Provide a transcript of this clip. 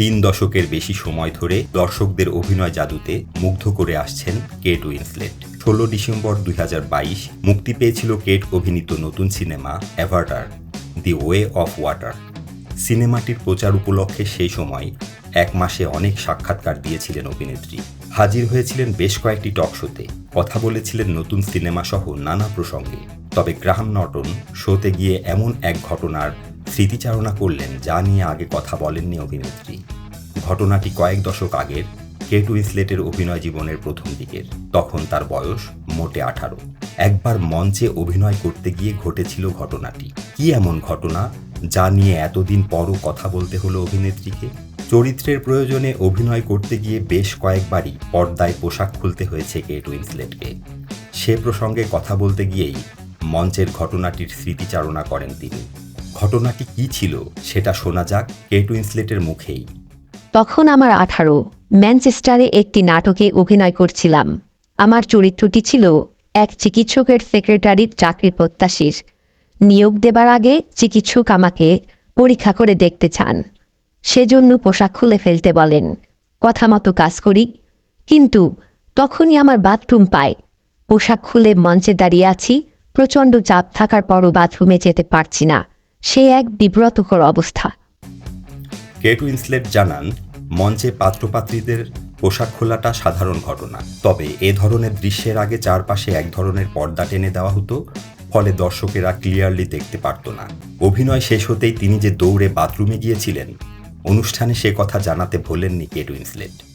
তিন দশকের বেশি সময় ধরে দর্শকদের অভিনয় জাদুতে মুগ্ধ করে আসছেন কেট উইন্সলেট। ষোলো ডিসেম্বর দুই হাজার বাইশ মুক্তি পেয়েছিল কেট অভিনীত নতুন cinema Avatar the way of water. সিনেমাটির প্রচার উপলক্ষে সেই সময় এক মাসে অনেক সাক্ষাৎকার দিয়েছিলেন অভিনেত্রী। হাজির হয়েছিলেন বেশ কয়েকটি টক শোতে। কথা বলেছিলেন নতুন সিনেমা সহ নানা প্রসঙ্গে। তবে গ্রাহাম নটন শোতে গিয়ে এমন এক ঘটনার স্মৃতিচারণা করলেন, যা নিয়ে আগে কথা বলেননি অভিনেত্রী। ঘটনাটি কয়েক দশক আগের, কেট উইন্সলেটের অভিনয় জীবনের প্রথম দিকের। তখন তার বয়স মোটে আঠারো। একবার মঞ্চে অভিনয় করতে গিয়ে ঘটেছিল ঘটনাটি। কি এমন ঘটনা, যা নিয়ে এতদিন পরও কথা বলতে হলো অভিনেত্রীকে? চরিত্রের প্রয়োজনে অভিনয় করতে গিয়ে বেশ কয়েকবারই পর্দায় পোশাক খুলতে হয়েছে কেট উইন্সলেটকে সে প্রসঙ্গে কথা বলতে গিয়েই মঞ্চের ঘটনাটির স্মৃতিচারণা করেন তিনি। ঘটনাটি কি ছিল সেটা শোনা যাক কেট উইন্সলেটের মুখেই। তখন আমার আঠারো, ম্যানচেস্টারে একটি নাটকে অভিনয় করছিলাম। আমার চরিত্রটি ছিল এক চিকিৎসকের সেক্রেটারির চাকরির প্রত্যাশীর। নিয়োগ দেবার আগে চিকিৎসক আমাকে পরীক্ষা করে দেখতে চান। সেজন্য পোশাক খুলে ফেলতে বলেন, কথা মতো কাজ করি। কিন্তু তখনই আমার বাথরুম পাই পোশাক খুলে মঞ্চে দাঁড়িয়ে আছি, প্রচণ্ড চাপ থাকার পরও বাথরুমে যেতে পারছি না। সে এক বিব্রতকর অবস্থা। কেট উইন্সলেট জানান, মঞ্চে পাত্রপাত্রীদের পোশাক খোলাটা সাধারণ ঘটনা। তবে এ ধরনের দৃশ্যের আগে চারপাশে এক ধরনের পর্দা টেনে দেওয়া হতো, ফলে দর্শকেরা ক্লিয়ারলি দেখতে পারত না। অভিনয় শেষ হতেই তিনি যে দৌড়ে বাথরুমে গিয়েছিলেন, অনুষ্ঠানে সে কথা জানাতে ভোলেননি কেট উইন্সলেট।